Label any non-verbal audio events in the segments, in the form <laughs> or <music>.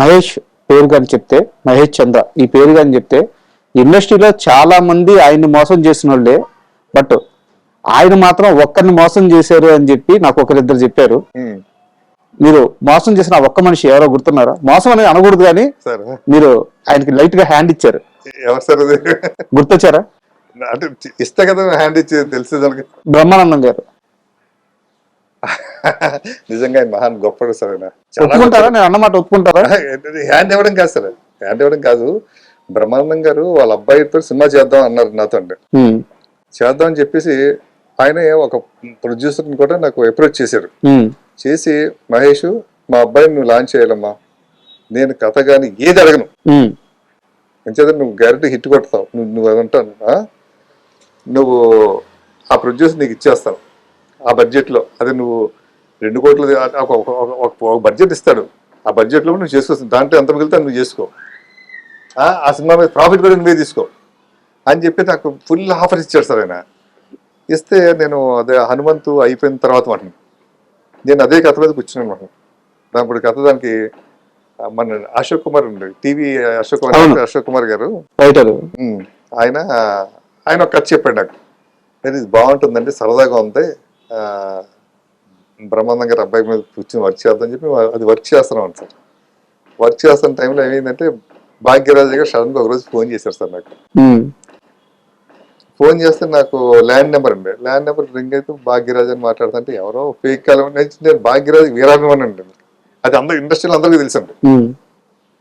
మహేష్ పేరు కానీ చెప్తే మహేష్ చంద్ర ఈ పేరు కానీ చెప్తే ఇండస్ట్రీలో చాలా మంది ఆయన్ని మోసం చేసిన వాళ్ళే బట్ ఆయన మాత్రం ఒక్కరిని మోసం చేశారు అని చెప్పి నాకు ఒకరిద్దరు చెప్పారు. మీరు మోసం చేసిన ఒక్క మనిషి ఎవరో గుర్తున్నారా? మోసం అనేది అనకూడదు కానీ సార్. మీరు ఆయనకి లైట్గా హ్యాండ్ ఇచ్చారు. ఎవరు సార్ గుర్తొచ్చారా? అంటే ఇస్తే కదా హ్యాండ్ ఇచ్చి తెలిసే దానికి బ్రహ్మానందం గారు. <laughs> నిజంగా మహాన్ గొప్పడు సార్ ఒప్పుకుంటారా? నేను అన్నమాట ఒప్పుకుంటారా? హ్యాండ్ ఇవ్వడం కాదు సార్. హ్యాండ్ ఇవ్వడం కాదు. బ్రహ్మానందం గారు వాళ్ళ అబ్బాయితో సినిమా చేద్దాం అన్నారు నాతో చేద్దాం అని చెప్పేసి ఆయన ఒక ప్రొడ్యూసర్ని కూడా నాకు అప్రోచ్ చేశారు. చేసి మహేష్ మా అబ్బాయిని నువ్వు లాంచ్ చేయాలమ్మా. నేను కథ కానీ ఏది అడగను. అంచేత నువ్వు గ్యారెంటీ హిట్ కొడతావు. నువ్వు నువ్వు అది అంటాను. ఆ? నువ్వు ఆ ప్రొడ్యూసర్ నీకు ఇచ్చేస్తావు ఆ బడ్జెట్లో అదే నువ్వు రెండు కోట్లు ఒక- బడ్జెట్ ఇస్తాడు. ఆ బడ్జెట్లో నువ్వు చేసుకోవచ్చు దాంట్లో ఎంత మిగిలితే నువ్వు చేసుకో. ఆ ఆ సినిమా మీద ప్రాఫిట్ కూడా నువ్వే తీసుకో. అని చెప్పి నాకు ఫుల్ ఆఫర్ ఇచ్చాడు సార్ ఆయన. ఇస్తే నేను అదే హనుమంతు అయిపోయిన తర్వాత మాట నేను అదే కథ మీద కూర్చున్నాను మాట దాని కథ దానికి మన అశోక్ కుమార్ ఉండే టీవీ అశోక్ కుమార్. అశోక్ కుమార్ గారు. ఆయన ఆయన ఒక కథ చెప్పాడు నాకు. "అది ఇది బాగుంటుందండి సరదాగా ఉంది. బ్రహ్మానందం గారి అబ్బాయి మీద కూర్చొని వర్క్ చేద్దాం చెప్పి అది వర్క్ చేస్తున్నాం సార్. వర్క్ చేస్తున్న టైంలో ఏమైందంటే భాగ్యరాజు గారు సడన్గా ఒక రోజు ఫోన్ చేశారు సార్ నాకు. ఫోన్ చేస్తే నాకు ల్యాండ్ నెంబర్ అండి. ల్యాండ్ నెంబర్ రింగ్ అయితే భాగ్యరాజు అని మాట్లాడుతుంటే ఎవరో ఫేక్ కాలం నేను భాగ్యరాజు వీరాభిమాని అండి అది అందరూ ఇండస్ట్రీలో అందరికీ తెలుసండి.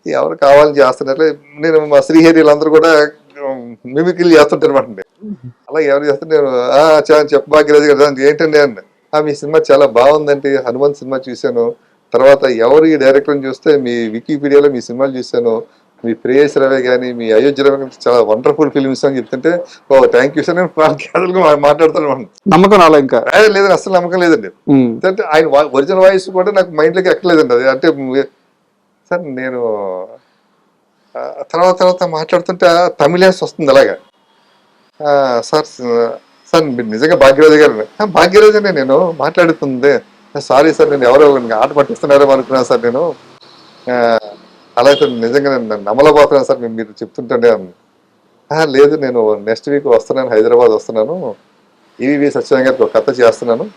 ఎవరు కావాలని చేస్తున్నట్లే నేను మా శ్రీహరి వీళ్ళందరూ కూడా మిమిక్రీలు చేస్తుంటారు అనమాట అలా ఎవరు చేస్తే నేను "ఆ, చా- చెప్పు భాగ్యరాజు గారు ఏంటండి? "ఆ, మీ సినిమా చాలా బాగుందండి. హనుమంత్ సినిమా చూశాను. తర్వాత ఎవరు ఈ డైరెక్టర్ చూస్తే మీ వికీపీడియాలో మీ సినిమాలు చూశాను. మీ ప్రేయస్ రవి కానీ మీ అయోధ్య రవి కానీ చాలా వండర్ఫుల్ ఫిల్మ్స్ అని చెప్తుంటే ఓ థ్యాంక్ యూ సార్ నేను క్యాజువల్గా మాట్లాడుతాను. నమ్మకం రాలే ఇంకా. "ఏ, లేదండి అసలు నమ్మకం లేదండి. అంటే ఆయన ఒరిజినల్ వాయిస్ కూడా నాకు మైండ్లోకి ఎక్కలేదండి అది. అంటే సార్ నేను తర్వాత తర్వాత మాట్లాడుతుంటే తమిళేస్ వస్తుంది అలాగా. సార్ సార్ మీరు నిజంగా భాగ్యరాజు గారు భాగ్యరాజునే నేను మాట్లాడుతుంది. సారీ సార్ నేను ఎవరో ఆట పట్టిస్తున్నారో అనుకున్నాను సార్ నేను. అలా సార్ నిజంగా నేను నమ్మలేకపోతున్నాను సార్ మీరు- మీరు చెప్తుంటే. లేదు నేను నెక్స్ట్ వీక్ వస్తున్నాను హైదరాబాద్ వస్తున్నాను. ఈవీవి సత్యనారాయణ గారికి ఒక కథ చేస్తున్నాను.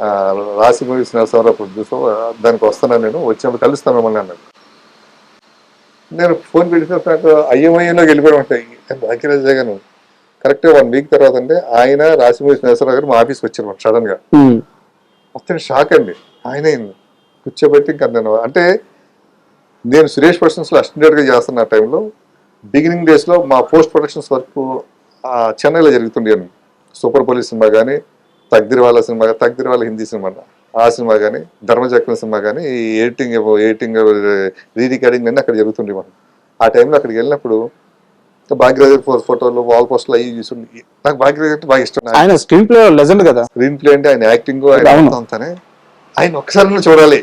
ఆ, రాసి మూవీస్ నరసింహారావు ప్రొడ్యూసర్ దానికి వస్తున్నాను నేను. వచ్చినప్పుడు కలుస్తాను మిమ్మల్ని అన్నాడు. నేను ఫోన్ పెడితే నాకు అయ్యమయ్యలోకి వెళ్ళిపోయి ఉంటాయి భాగ్యరాజు గారు కరెక్ట్గా వన్ వీక్ తర్వాత అంటే ఆయన రాసి మూవీస్ నరసింహారావు గారు మా ఆఫీస్కి వచ్చారు సడన్గా. మొత్తం షాక్ అండి. ఆయన కూర్చోబెట్టి ఇంకా నేను అంటే నేను సురేష్ ప్రొడక్షన్స్లో అసిస్టెంట్గా చేస్తున్న టైంలో బిగినింగ్ డేస్లో మా పోస్ట్ ప్రొడక్షన్స్ వర్క్ ఆ, చెన్నైలో జరుగుతుండే సూపర్ పోలీస్ సినిమా కానీ తగ్దిర్ వాళ్ళ సినిమా తగ్దిర్ వాళ్ళ హిందీ సినిమా ఆ సినిమా కానీ ధర్మచక్రం సినిమా కానీ ఈ ఎడిటింగ్ ఎడిటింగ్ రీ రికార్డింగ్ అన్నీ అక్కడ జరుగుతుండే మనం ఆ టైంలో అక్కడికి వెళ్ళినప్పుడు భాగ్యరాజు ఫో- ఫోటోలు వాల్ పోస్టులు అవి చూసి నాకు భాగ్యరాజు అంటే బాగా ఇష్టం ఆయన స్క్రీన్ ప్లే లెజెండ్ కదా స్క్రీన్ ప్లే అంటే ఆయన యాక్టింగ్ అంతానే ఆయన ఒక్కసారి చూడాలి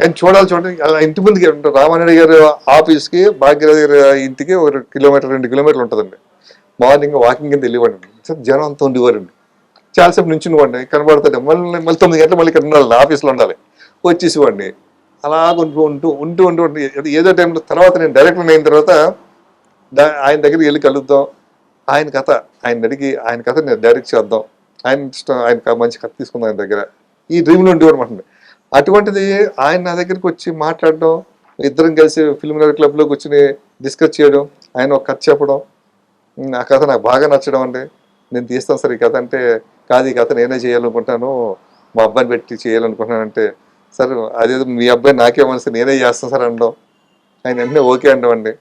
ఆయన చూడాలి చూడండి అలా ఇంటి ముందుకి అంటే రామారెడ్డి గారి ఆఫీస్కి భాగ్యరాజు గారి ఇంటికి ఒక కిలోమీటర్ రెండు కిలోమీటర్లు ఉంటుందండి మార్నింగ్ వాకింగ్ కింద వెళ్ళివ్వండి జనం అంతా ఉండేవారండి చాలాసేపు నుంచి ఇవ్వండి కనబడుతుంది మళ్ళీ మళ్ళీ తొమ్మిది గంటలు మళ్ళీ ఇక్కడ ఉండాలి ఆఫీస్లో ఉండాలి వచ్చేసి ఇవ్వండి అలా ఉంటూ ఉంటూ ఉంటూ ఉంటూ ఉంటూ ఏదో- ఏదో టైంలో తర్వాత నేను డైరెక్టర్ అయిన తర్వాత దా- ఆయన దగ్గరికి వెళ్ళి కలుద్దాం. ఆయన కథ ఆయన అడిగి ఆయన కథ నేను డైరెక్ట్ చేద్దాం. ఆయన ఇష్టం ఆయన మంచి కథ తీసుకుందాం ఆయన దగ్గర. ఈ డ్రీమ్లో ఉండేవారు అటువంటిది ఆయన నా దగ్గరికి వచ్చి మాట్లాడడం ఇద్దరం కలిసి ఫిల్మ్ నగర్ క్లబ్లో కూర్చుని డిస్కస్ చేయడం ఆయన ఒక కథ చెప్పడం. ఆ కథ నాకు బాగా నచ్చడం అండి. నేను తీస్తాను సార్ ఈ కథ అంటే కాదు ఈ కథ నేనే చేయాలనుకుంటాను మా అబ్బాయిని పెట్టి చేయాలనుకుంటున్నాను అంటే సార్ అదేదో మీ అబ్బాయి నాకే మనసు నేనే చేస్తాను సార్ అనడం. ఆయన వెంటనే ఓకే అనడం అండి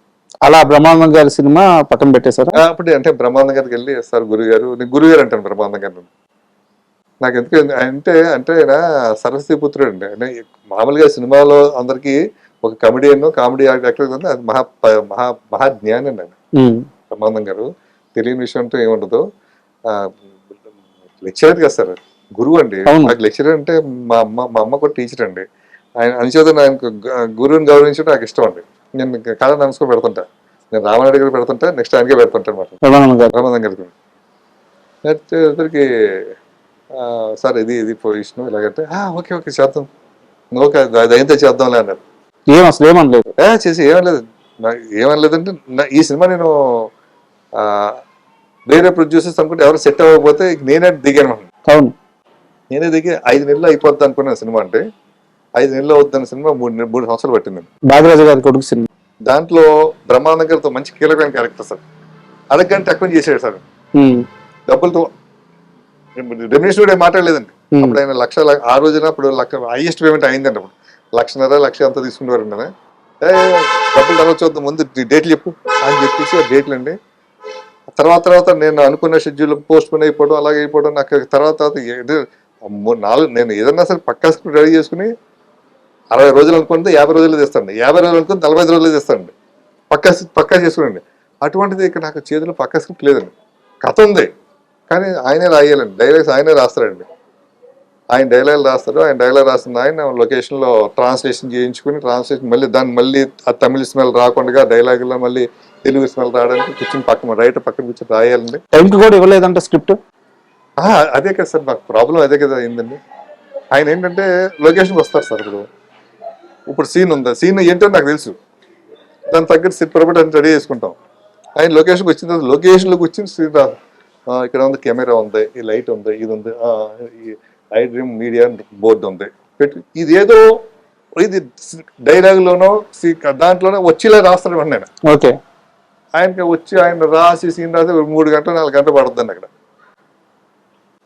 అలా బ్రహ్మానందం గారి సినిమా పట్టం పెట్టేశారా? అప్పుడు అంటే బ్రహ్మానందం గారికి వెళ్ళి సార్ గురుగారు నేను గురుగారు అంటాను బ్రహ్మానందం గారు నాకు ఎందుకు అంటే అంటే ఆయన సరస్వతి పుత్రుడు అండి అంటే మామూలుగా సినిమాలో అందరికీ ఒక కమెడియన్ కామెడీ యాక్టర్ అది మహా మహా మహా జ్ఞాని అండి. ఆయన బ్రహ్మానందం గారు. తెలియని విషయం అంటూ ఏముండదు లెక్చరర్ కదా సార్. గురువు అండి. నాకు లెక్చరర్ అంటే మా అమ్మ మా అమ్మ కూడా టీచర్ అండి. ఆయన అనుచేత ఆయనకు గు- గురువుని గౌరవించడం నాకు ఇష్టం అండి. నేను కళ నమస్కారం పెడుతుంటా. నేను రామారెడ్డి గారు పెడుతుంటా నెక్స్ట్ ఆయనకే పెడుతుంటా అనమాట బ్రహ్మానందం గారికి ఆ, సార్ ఇది ఇది పొజిషన్ ఇలాగంటే "ఆ, ఓకే ఓకే చేద్దాం. ఓకే అది అది అయితే చేద్దాంలే అన్నారు. ఏం అసలు ఏమనలేదు ఏ, చేసి ఏమనలేదు ఏమనలేదంటే ఈ సినిమా నేను ఆ, వేరే ప్రొడ్యూసర్స్ అనుకుంటే ఎవరు సెట్ అవ్వకపోతే నేనే దిగాను. అవును. నేనే దిగి ఐదు నెలలు అయిపోద్ది అనుకున్న సినిమా అంటే ఐదు నెలలు అవుతున్న సినిమా మూడు మూడు సంవత్సరాలు పట్టింది. బాగరాజు గారి కొడుకు సినిమా. దాంట్లో బ్రహ్మానందర్తో మంచి కీలకమైన క్యారెక్టర్ సార్. అడగంటే తక్కువ చేసాడు సార్. డబ్బులతో రెమ్యూనేషన్ కూడా మాట్లాడలేదండి. అప్పుడు ఆయన లక్ష ఆ రోజున అప్పుడు లక్ష హైయెస్ట్ పేమెంట్ అయిందండి అప్పుడు. లక్షన్నర లక్ష అంత తీసుకునేవారు డబ్బులు తర్వాత చూద్దాం ముందు డేట్లు చెప్పు అని చెప్పేసి ఆ డేట్లు అండి. తర్వాత తర్వాత నేను అనుకున్న షెడ్యూల్ పోస్ట్ పోన్ అయిపోవడం అలాగే అయిపోవడం నాకు తర్వాత తర్వాత నాలుగు నేను ఏదన్నా సరే పక్కా స్క్రిప్ట్ రెడీ చేసుకుని అరవై రోజులు అనుకుంటే యాభై రోజులు తెస్తాండి. యాభై రోజులు అనుకుంటే నలభై ఐదు రోజులు తెస్తాండి. పక్కా పక్కా చేసుకునండి. అటువంటిది ఇక్కడ నాకు చేతిలో పక్కా స్క్రిప్ట్ లేదండి. కథ ఉంది. కానీ ఆయనే రాయాలండి. డైలాగ్స్ ఆయనే రాస్తారండి ఆయన డైలాగ్ రాస్తారు ఆయన డైలాగ్ రాసిన ఆయన లొకేషన్లో ట్రాన్స్లేషన్ చేయించుకుని ట్రాన్స్లేషన్ మళ్ళీ దాన్ని మళ్ళీ ఆ తమిళ స్మెల్ రాకుండా డైలాగులో మళ్ళీ తెలుగు స్మెల్ రావడానికి కూర్చొని పక్కన రైటర్ పక్కన కూర్చొని రాయాలండి. టైంకి కూడా ఇవ్వలేదంట స్క్రిప్ట్? అదే కదా సార్ నాకు ప్రాబ్లం అదే కదా అయిందండి. ఆయన ఏంటంటే లొకేషన్కి వస్తారు సార్ ఇప్పుడు. ఇప్పుడు సీన్ ఉంది? సీన్ ఏంటో నాకు తెలుసు. దాని తగ్గట్టు సిట్ పొరపాటు అని రెడీ చేసుకుంటాం. ఆయన లొకేషన్కి వచ్చిన తర్వాత లొకేషన్లోకి వచ్చిన సీన్ రాదు. ఇక్కడ ఉంది కెమెరా ఉంది ఈ లైట్ ఉంది ఇది ఉంది ఈ ఐ డ్రీమ్ మీడియా బోర్డు ఉంది. పెట్టి ఇది ఏదో ఇది డైలాగ్లోనో దాంట్లోనో వచ్చేలా రాస్తాడు ఆయన ఓకే. ఆయనకి వచ్చి ఆయన రాసి సీన్ రాసి మూడు గంటలు నాలుగు గంటలు పడుతుందండి అక్కడ.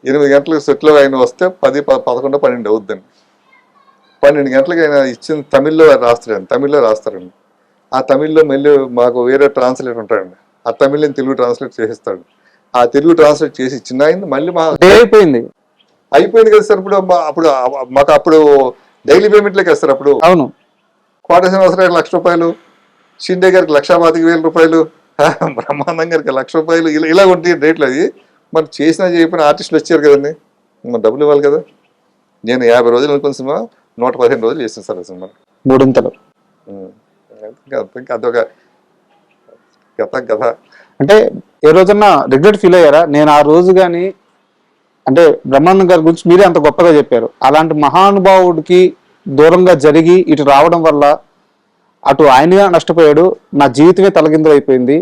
ఎనిమిది గంటలకు సెట్లో ఆయన వస్తే పది ప- పదకొండు పన్నెండు అవుద్దండి. పన్నెండు గంటలకు ఆయన ఇచ్చిన తమిళ్ళో రాస్తాడండి తమిళ్ళో రాస్తారండి. ఆ తమిళ్ళో మళ్ళీ మాకు వేరే ట్రాన్స్లేట్ ఉంటాడండి. ఆ తమిళ్ని తెలుగు ట్రాన్స్లేట్ చేసిస్తాడు. ఆ తెలుగు ట్రాన్స్లేట్ చేసి ఇచ్చిన ఆయన మళ్ళీ మా అయిపోయింది. అయిపోయింది కదా సార్ ఇప్పుడు మా- అప్పుడు మాకు అప్పుడు డైలీ పేమెంట్లే కదా సార్ అప్పుడు. అవును. కోటేశ్వర అవసరం లక్ష రూపాయలు షిండే గారికి లక్ష పాతిక వేల రూపాయలు బ్రహ్మాండం గారికి లక్ష రూపాయలు ఇలా ఇలా ఉంటాయి రేట్లు అది. మరి చేసినా చేయకపోయినా ఆర్టిస్టులు వచ్చారు కదండి. మరి డబ్బులు ఇవ్వాలి కదా. నేను యాభై రోజులు అనుకున్న సినిమా. నూట పదిహేను రోజులు చేసాను సార్ సినిమా. మూడింతలు. అదొక గత గత అంటే ఏ రోజన్నా రిగ్రెట్ ఫీల్ అయ్యారా? నేను ఆ రోజు కానీ అంటే బ్రహ్మానందం గారి గురించి మీరే అంత గొప్పగా చెప్పారు. అలాంటి మహానుభావుడికి దూరంగా జరిగి ఇటు రావడం వల్ల అటు ఆయనగా నష్టపోయాడు. నా జీవితమే తలకిందులు అయిపోయింది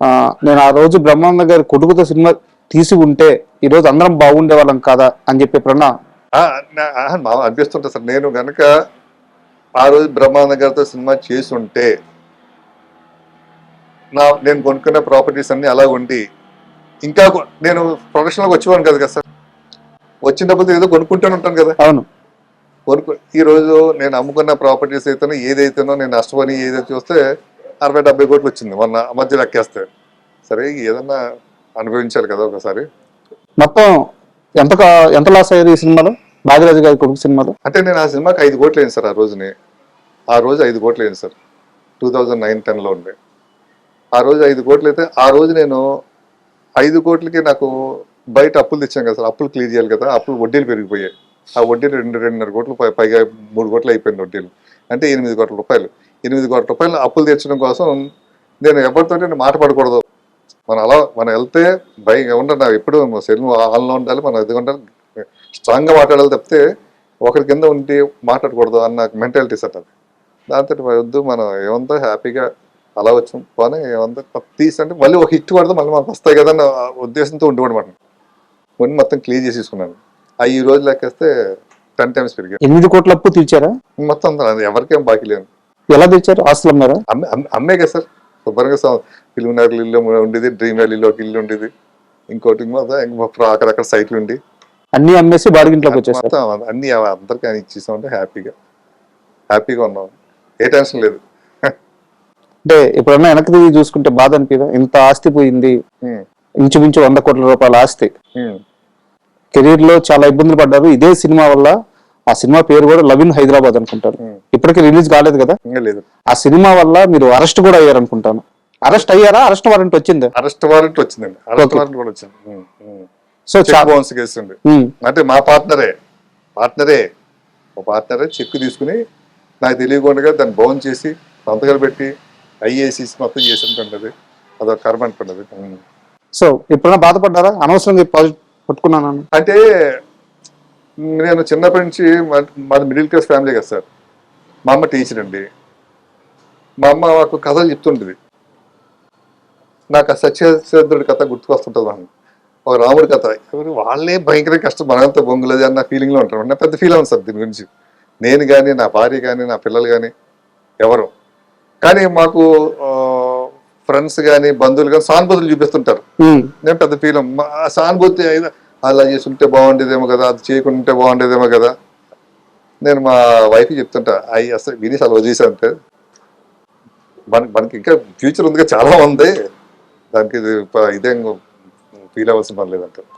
ఆ, నేను ఆ రోజు బ్రహ్మానంద గారి కొడుకుతో సినిమా తీసి ఉంటే ఈరోజు అందరం బాగుండే వాళ్ళం కాదా అని చెప్పి ఎప్పుడన్నా మా అనిపిస్తుంటుంది సార్ నేను గనక ఆ రోజు బ్రహ్మానంద గారితో సినిమా చేసి ఉంటే నా నేను కొనుక్కున్న ప్రాపర్టీస్ అన్ని అలా ఉండి ఇంకా నేను ప్రొఫెషనల్గా వచ్చేవాను కదా కదా సార్. వచ్చిన డబ్బులతో ఏదో కొనుక్కుంటూనే ఉంటాను కదా. అవును. కొనుక్కు ఈ రోజు నేను అమ్ముకున్న ప్రాపర్టీస్ అయితేనో ఏదైతేనో నేను నష్టపోయి ఏదైతే చూస్తే అరవై డెబ్బై కోట్లు వచ్చింది మొన్న మధ్య లెక్కేస్తే. సరే ఏదన్నా అనుభవించాలి కదా ఒకసారి. మొత్తం ఎంత ఎంత లాస్ అయ్యారు ఈ సినిమాలో? నాగరాజు గారి కొడుకు సినిమాలో? అంటే నేను ఆ సినిమాకి ఐదు కోట్లు అయింది సార్ ఆ రోజుని. ఆ రోజు ఐదు కోట్లు అయింది సార్. టూ థౌజండ్ నైన్ టెన్లో ఉండే. ఆ రోజు ఐదు కోట్లు అయితే ఆ రోజు నేను ఐదు కోట్లకి నాకు బయట అప్పులు తెచ్చాను కదా సార్. అప్పులు క్లియర్ చేయాలి కదా. అప్పులు వడ్డీలు పెరిగిపోయాయి. ఆ వడ్డీలు రెండు రెండున్నర కోట్లు పైగా మూడు కోట్లు అయిపోయింది వడ్డీలు. అంటే ఎనిమిది కోట్ల రూపాయలు. ఎనిమిది కోట్ల రూపాయలు అప్పులు తెచ్చడం కోసం నేను ఎవరితో నేను మాట పడకూడదు. మనం అలా మనం వెళ్తే భయంగా ఉండాలి ఎప్పుడు శరీరం ఆన్లో ఉండాలి మనం ఎదుగు ఉండాలి స్ట్రాంగ్గా మాట్లాడాలి తప్పితే ఒకరి కింద ఉండి మాట్లాడకూడదు అన్న మెంటాలిటీ సెట్ అది. దాంతో వద్దు మనం ఏమంతా హ్యాపీగా అలా వచ్చాం. పోనీ ఏమంతా తీసి అంటే మళ్ళీ ఒక హిట్ పడితే మళ్ళీ మనకు వస్తాయి కదా అన్న ఉద్దేశంతో ఉండేవాడు కొన్ని మొత్తం క్లియర్ చేసి తీసుకున్నాను. ఆ ఈ రోజు లెక్కేస్తే టెన్ టైమ్స్ పెరిగాయి. ఎనిమిది కోట్ల అప్పు తీర్చారా? మొత్తం ఎవరికేం బాకీ లేదు. ఎలా తెచ్చారు ఆస్తులు అమ్మారా అమ్మే అమ్మే- అమ్మే కదా సార్. శుభ్రంగా ఫిల్మ్ నగర్ ఇల్లు ఉండేది డ్రీమ్ వ్యాలీలో ఒక ఇల్లు ఉండేది. ఇంకోటి అక్కడక్కడ సైట్లు ఉండి. అన్ని అమ్మేసి బాడిగింట్లోకి వచ్చేసారు. మొత్తం అన్ని అందరికీ ఆయన ఇచ్చేసామంటే హ్యాపీగా. హ్యాపీగా ఉన్నాం. ఏ టెన్షన్ లేదు. అంటే ఎప్పుడన్నా వెనక్కి తిరిగి చూసుకుంటే బాధ అనిపిదా? ఇంత ఆస్తి పోయింది. ఇంచుమించు వంద కోట్ల రూపాయల ఆస్తి. కెరీర్లో చాలా ఇబ్బందులు పడ్డారు. ఇదే సినిమా వల్ల ఆ సినిమా పేరు కూడా లవ్ ఇన్ హైదరాబాద్ అనుకుంటారు Hmm. ఇప్పటికీ రిలీజ్ కాలేదు కదా? ఆ సినిమా వల్ల మీరు అరెస్ట్ కూడా అయ్యారు అనుకుంటాను అరెస్ట్ అయ్యారా? అరెస్ట్ వారెంట్ వచ్చింది? అరెస్ట్ వారెంట్ వచ్చిందండి. అరెస్ట్. వారెంట్ కూడా వచ్చింది. సో చెక్ బౌన్స్ కేసు ఉంది అంటే మా పార్ట్నరే పార్ట్నరే ఒక పార్ట్నరే చెక్ తీసుకుని నాకు తెలియకుండా దాన్ని బౌన్ చేసి సంతకాలు పెట్టి ఐఏసీస్ మొత్తం చేసినట్టుండదు అదొక కర్మ అనుకున్నది. సో ఎప్పుడైనా బాధపడ్డారా? అనవసరంగా ప్రాజెక్ట్ పట్టుకున్నాను? అంటే నేను చిన్నప్పటి నుంచి మా- మాది మిడిల్ క్లాస్ ఫ్యామిలీ కదా సార్. మా అమ్మ టీచర్ అండి. మా అమ్మ మాకు కథలు చెప్తుంటుంది. నాకు ఆ సత్యచంద్రుడి కథ గుర్తుకొస్తుంటుంది మనం ఒక రాముడి కథ. ఎవరు? వాళ్ళే భయంకర కష్టం. మనంతా బొంగులది అన్న ఫీలింగ్లో ఉంటారు నాకు పెద్ద ఫీల్ అవును సార్ దీని గురించి. నేను కానీ నా భార్య కానీ నా పిల్లలు కానీ ఎవరు? కానీ మాకు ఫ్రెండ్స్ కానీ బంధువులు కానీ సానుభూతులు చూపిస్తుంటారు. నేను పెద్ద ఫీల్ ఆ సానుభూతి అయినా అలా చేసుంటే బాగుండేదేమో కదా అది చేయకుంటే బాగుండేదేమో కదా. నేను మా వైఫ్ చెప్తుంటా అవి అసలు విని అలా చేశానంటే మన మనకి ఇంకా ఫ్యూచర్ ఉంది చాలా ఉంది. దానికి ఇది ఇదేం ఫీల్ అవ్వాల్సిన పని లేదంటారు